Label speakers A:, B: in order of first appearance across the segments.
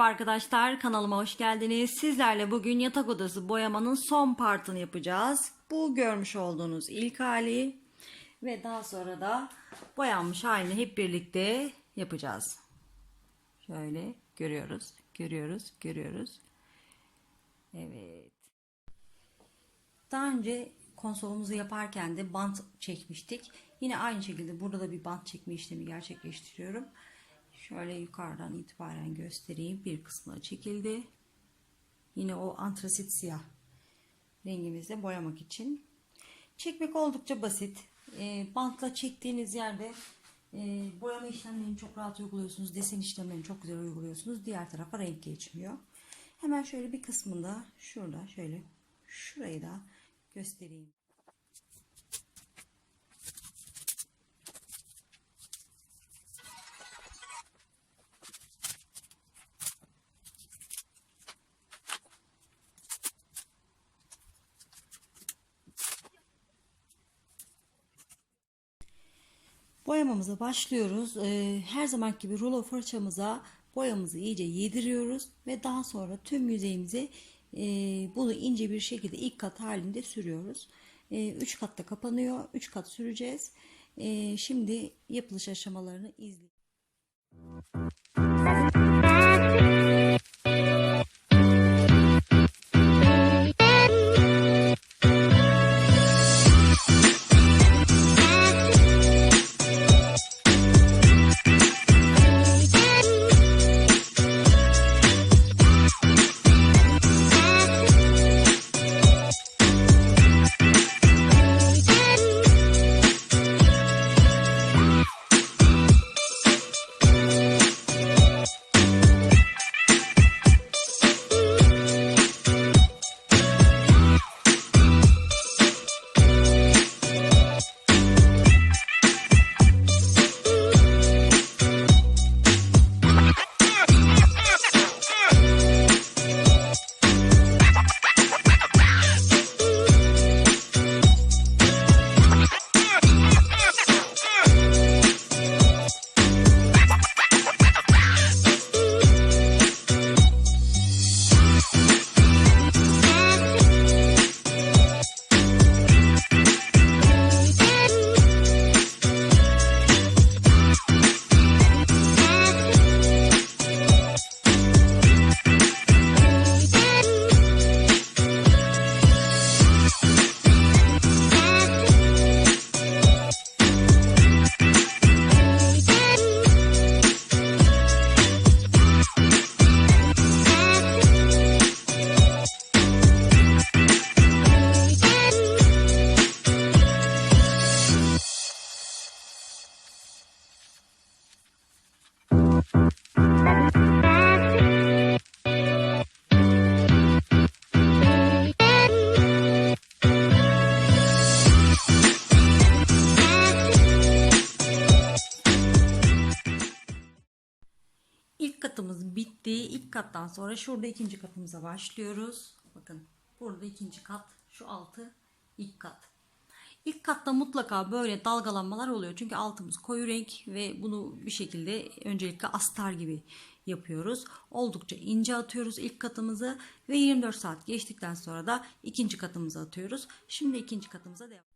A: Merhaba arkadaşlar kanalıma hoş geldiniz. Sizlerle bugün yatak odası boyamanın son partını yapacağız. Bu görmüş olduğunuz ilk hali ve daha sonra da boyanmış halini hep birlikte yapacağız. Şöyle görüyoruz, görüyoruz, görüyoruz. Evet. Daha önce konsolumuzu yaparken de bant çekmiştik. Yine aynı şekilde burada da bir bant çekme işlemi gerçekleştiriyorum. Şöyle yukarıdan itibaren göstereyim. Bir kısmı çekildi. Yine o antrasit siyah rengimizle boyamak için. Çekmek oldukça basit. E, bantla çektiğiniz yerde e, boyama işlemlerini çok rahat uyguluyorsunuz. Desen işlemlerini çok güzel uyguluyorsunuz. Diğer tarafa renk geçmiyor. Hemen şöyle bir kısmında şurada şöyle şurayı da göstereyim. Boyamamıza başlıyoruz. Ee, her zaman gibi rulo fırçamıza boyamızı iyice yediriyoruz ve daha sonra tüm yüzeyimize e, bunu ince bir şekilde ilk kat halinde sürüyoruz. 3 katta kapanıyor. 3 kat süreceğiz. E, şimdi yapılış aşamalarını izleyelim. Kattan sonra şurada ikinci katımıza başlıyoruz. Bakın burada ikinci kat, şu altı ilk kat. İlk katta mutlaka böyle dalgalanmalar oluyor. Çünkü altımız koyu renk ve bunu bir şekilde öncelikle astar gibi yapıyoruz. Oldukça ince atıyoruz ilk katımızı ve 24 saat geçtikten sonra da ikinci katımızı atıyoruz. Şimdi ikinci katımıza devam.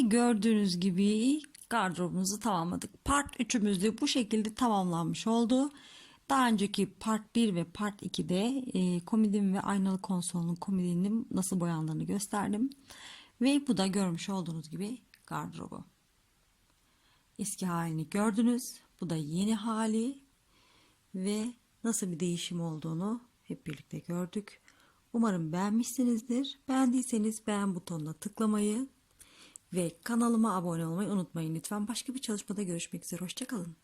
A: Gördüğünüz gibi gardırobumuzu tamamladık. Part 3'ümüz de bu şekilde tamamlanmış oldu. Daha önceki part 1 ve part 2'de e, komodin ve aynalı konsolunun komodinin nasıl boyandığını gösterdim. Ve bu da görmüş olduğunuz gibi gardırobu. Eski halini gördünüz. Bu da yeni hali ve nasıl bir değişim olduğunu hep birlikte gördük. Umarım beğenmişsinizdir. Beğendiyseniz beğen butonuna tıklamayı ve kanalıma abone olmayı unutmayın lütfen. Başka bir çalışmada görüşmek üzere. Hoşçakalın.